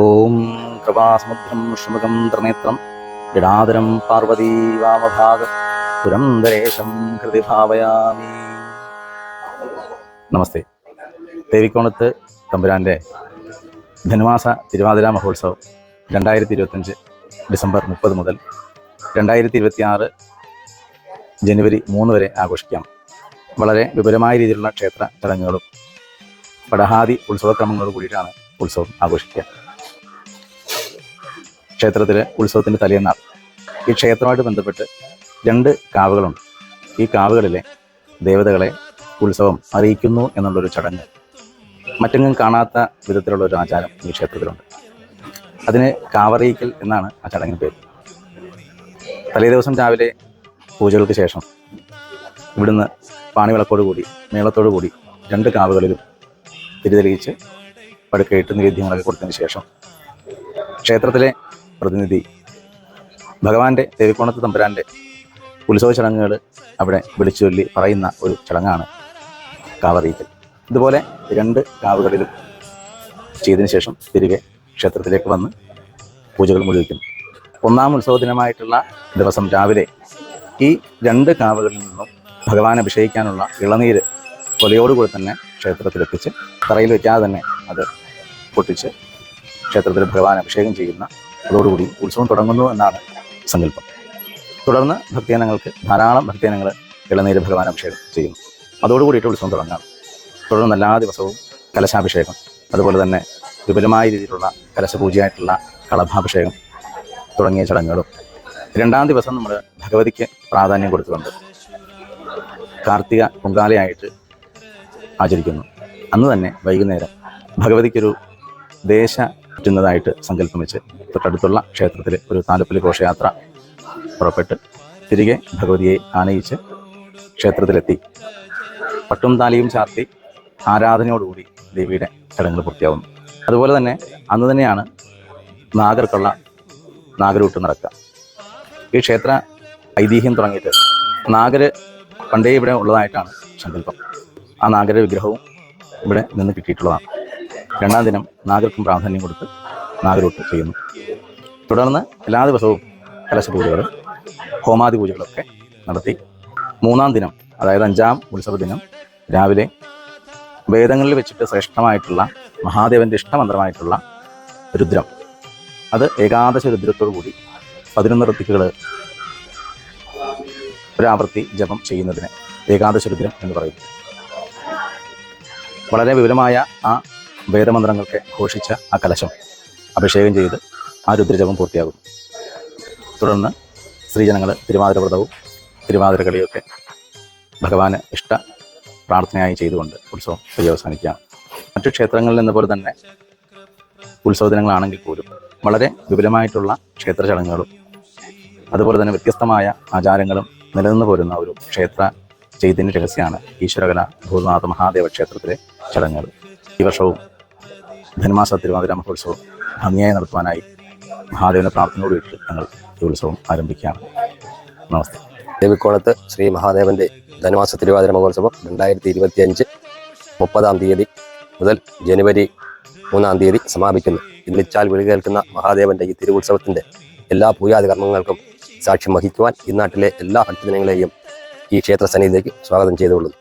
ഓം കൃപാസമുദ്രം ശുമുഖം ത്രിനേത്രം ജടാതരം പാർവതീ വാമഭാഗം പുരന്തരേശം ഹൃതി ഭാവയാമി. നമസ്തേ. ദേവിക്കോണത്ത് തമ്പുരാന്റെ ധനുമാസ തിരുവാതിര മഹോത്സവം രണ്ടായിരത്തി ഇരുപത്തഞ്ച് ഡിസംബർ മുപ്പത് മുതൽ രണ്ടായിരത്തി ഇരുപത്തി ആറ് ജനുവരി മൂന്ന് വരെ ആഘോഷിക്കാം. വളരെ വിപുലമായ രീതിയിലുള്ള ക്ഷേത്ര ചടങ്ങുകളും പടഹാദി ഉത്സവക്രമങ്ങളോട് കൂടിയിട്ടാണ് ഉത്സവം ആഘോഷിക്കുക. ക്ഷേത്രത്തിലെ ഉത്സവത്തിന്റെ തലേന്നാൾ ഈ ക്ഷേത്രമായിട്ട് ബന്ധപ്പെട്ട് രണ്ട് കാവുകളുണ്ട്. ഈ കാവുകളിലെ ദേവതകളെ ഉത്സവം അറിയിക്കുന്നു എന്നുള്ളൊരു ചടങ്ങ്. മറ്റെങ്ങും കാണാത്ത വിധത്തിലുള്ള ഒരു ആചാരം ഈ ക്ഷേത്രത്തിലുണ്ട്. അതിന് കാവറിയിക്കൽ എന്നാണ് ആ ചടങ്ങിന് പേര്. തലേ ദിവസം രാവിലെ പൂജകൾക്ക് ശേഷം ഇവിടുന്ന് പാണിവിളക്കോട് കൂടി മേളത്തോടു കൂടി രണ്ട് കാവുകളിലും തിരിതെളിയിച്ച് പടുക്കയിട്ട് നിവേദ്യങ്ങളൊക്കെ കൊടുത്തതിന് ശേഷം ക്ഷേത്രത്തിലെ പ്രതിനിധി. ഭഗവാന്റെ ദേവിക്കോണത്ത് തമ്പുരാന്റെ ഉത്സവ ചടങ്ങുകൾ അവിടെ വിളിച്ചു ചൊല്ലി പറയുന്ന ഒരു ചടങ്ങാണ് കാവറിയിക്കൽ. ഇതുപോലെ രണ്ട് കാവുകളിലും ചെയ്തതിനു ശേഷം തിരികെ ക്ഷേത്രത്തിലേക്ക് വന്ന് പൂജകൾ മുഴുവിക്കുന്നു ഒന്നാം ഉത്സവ ദിനമായിട്ടുള്ള ദിവസം രാവിലെ ഈ രണ്ട് കാവുകളിൽ നിന്നും ഭഗവാൻ അഭിഷേകിക്കാനുള്ള ഇളനീര് കൊലയോടുകൂടി തന്നെ ക്ഷേത്രത്തിലെത്തിച്ച് തറയിൽ വെക്കാതെ തന്നെ അത് പൊട്ടിച്ച് ക്ഷേത്രത്തിൽ ഭഗവാൻ അഭിഷേകം ചെയ്യുന്ന അതോടുകൂടി ഉത്സവം തുടങ്ങുന്നു എന്നാണ് സങ്കല്പം. തുടർന്ന് ഭക്തജനങ്ങൾക്ക് ധാരാളം ഭക്തജനങ്ങൾ ഇളനീര് ഭഗവാൻ അഭിഷേകം ചെയ്യുന്നു. അതോടുകൂടിയിട്ട് ഉത്സവം തുടങ്ങാം. തുടർന്ന് എല്ലാ ദിവസവും കലശാഭിഷേകം അതുപോലെ തന്നെ വിപുലമായ രീതിയിലുള്ള കലശപൂജയായിട്ടുള്ള കളഭാഭിഷേകം തുടങ്ങിയ ചടങ്ങുകളും. രണ്ടാം ദിവസം നമ്മൾ ഭഗവതിക്ക് പ്രാധാന്യം കൊടുത്തുകൊണ്ട് കാർത്തിക പൊങ്കാലയായിട്ട് ആചരിക്കുന്നു. അന്ന് തന്നെ വൈകുന്നേരം ഭഗവതിക്കൊരു ദേശ പറ്റുന്നതായിട്ട് സങ്കല്പം വെച്ച് തൊട്ടടുത്തുള്ള ക്ഷേത്രത്തിൽ ഒരു താലപ്പൊലി ഘോഷയാത്ര പുറപ്പെട്ട് തിരികെ ഭഗവതിയെ ആനയിച്ച് ക്ഷേത്രത്തിലെത്തി. പട്ടും താലിയും ചാർത്തി ആരാധനയോടുകൂടി ദേവിയുടെ ചടങ്ങുകൾ പൂർത്തിയാവുന്നു. അതുപോലെ തന്നെ അന്ന് തന്നെയാണ് നാഗർക്കുള്ള നാഗരൂട്ട് നടക്കുക. ഈ ക്ഷേത്ര ഐതിഹ്യം തുടങ്ങിയിട്ട് നാഗര് പണ്ടേ ഇവിടെ ഉള്ളതായിട്ടാണ് സങ്കല്പം. ആ നാഗര വിഗ്രഹവും ഇവിടെ നിന്ന് കിട്ടിയിട്ടുള്ളതാണ്. രണ്ടാം ദിനം നാഗർക്കും പ്രാധാന്യം കൊടുത്ത് നാഗരൂട്ട് ചെയ്യുന്നു. തുടർന്ന് എല്ലാ ദിവസവും കലശ പൂജകളും ഹോമാദി പൂജകളൊക്കെ നടത്തി മൂന്നാം ദിനം അതായത് അഞ്ചാം ഉത്സവ ദിനം രാവിലെ വേദങ്ങളിൽ വെച്ചിട്ട് ശ്രേഷ്ഠമായിട്ടുള്ള മഹാദേവന്റെ ഇഷ്ടമന്ത്രമായിട്ടുള്ള രുദ്രം. അത് ഏകാദശ രുദ്രത്തോടു കൂടി പതിനൊന്ന് ഋത്തിക്കുകൾ ഒരാവർത്തി ജപം ചെയ്യുന്നതിന് ഏകാദശ രുദ്രം എന്ന് പറയുന്നു. വളരെ വിപുലമായ ആ വേദമന്ത്രങ്ങൾക്ക് ഘോഷിച്ച ആ കലശം അഭിഷേകം ചെയ്ത് ആ രുദ്രജപം പൂർത്തിയാകും തുടർന്ന് സ്ത്രീജനങ്ങൾ തിരുവാതിര വ്രതവും തിരുവാതിര കളിയൊക്കെ ഭഗവാന് ഇഷ്ട പ്രാർത്ഥനയായി ചെയ്തുകൊണ്ട് ഉത്സവം പര്യവസാനിക്കുകയാണ് മറ്റു ക്ഷേത്രങ്ങളിൽ നിന്ന് പോലെ തന്നെ ഉത്സവ ദിനങ്ങളാണെങ്കിൽ പോലും വളരെ വിപുലമായിട്ടുള്ള ക്ഷേത്ര ചടങ്ങുകളും അതുപോലെ തന്നെ വ്യത്യസ്തമായ ആചാരങ്ങളും നിലനിന്ന് പോരുന്ന ഒരു ക്ഷേത്ര ചൈതന്യ രഹസ്യമാണ് ഈശ്വരകല ഭൂതനാഥ മഹാദേവ ക്ഷേത്രത്തിലെ ചടങ്ങുകൾ. ഈ വർഷവും ധനുമാസ തിരുവാതിര മഹോത്സവം ഭംഗിയായി നടത്തുവാനായി മഹാദേവന്റെ പ്രാർത്ഥനയോടുകൂടി ഞങ്ങൾ ഈ ഉത്സവം ആരംഭിക്കുകയാണ്. നമസ്തേ. ദേവിക്കോളത്ത് ശ്രീ മഹാദേവന്റെ ധനുമാസ തിരുവാതിര മഹോത്സവം രണ്ടായിരത്തി ഇരുപത്തി അഞ്ച് മുപ്പതാം തീയതി മുതൽ ജനുവരി മൂന്നാം തീയതി സമാപിക്കുന്നു. വിളിച്ചാൽ വിളി കേൾക്കുന്ന മഹാദേവന്റെ ഈ തിരുവുത്സവത്തിന്റെ എല്ലാ പൂജാതി കർമ്മങ്ങൾക്കും സാക്ഷ്യം വഹിക്കുവാൻ ഈ നാട്ടിലെ എല്ലാ ഭക്തജനങ്ങളെയും ഈ ക്ഷേത്ര സന്നിധിയിലേക്ക് സ്വാഗതം ചെയ്തുകൊള്ളുന്നു.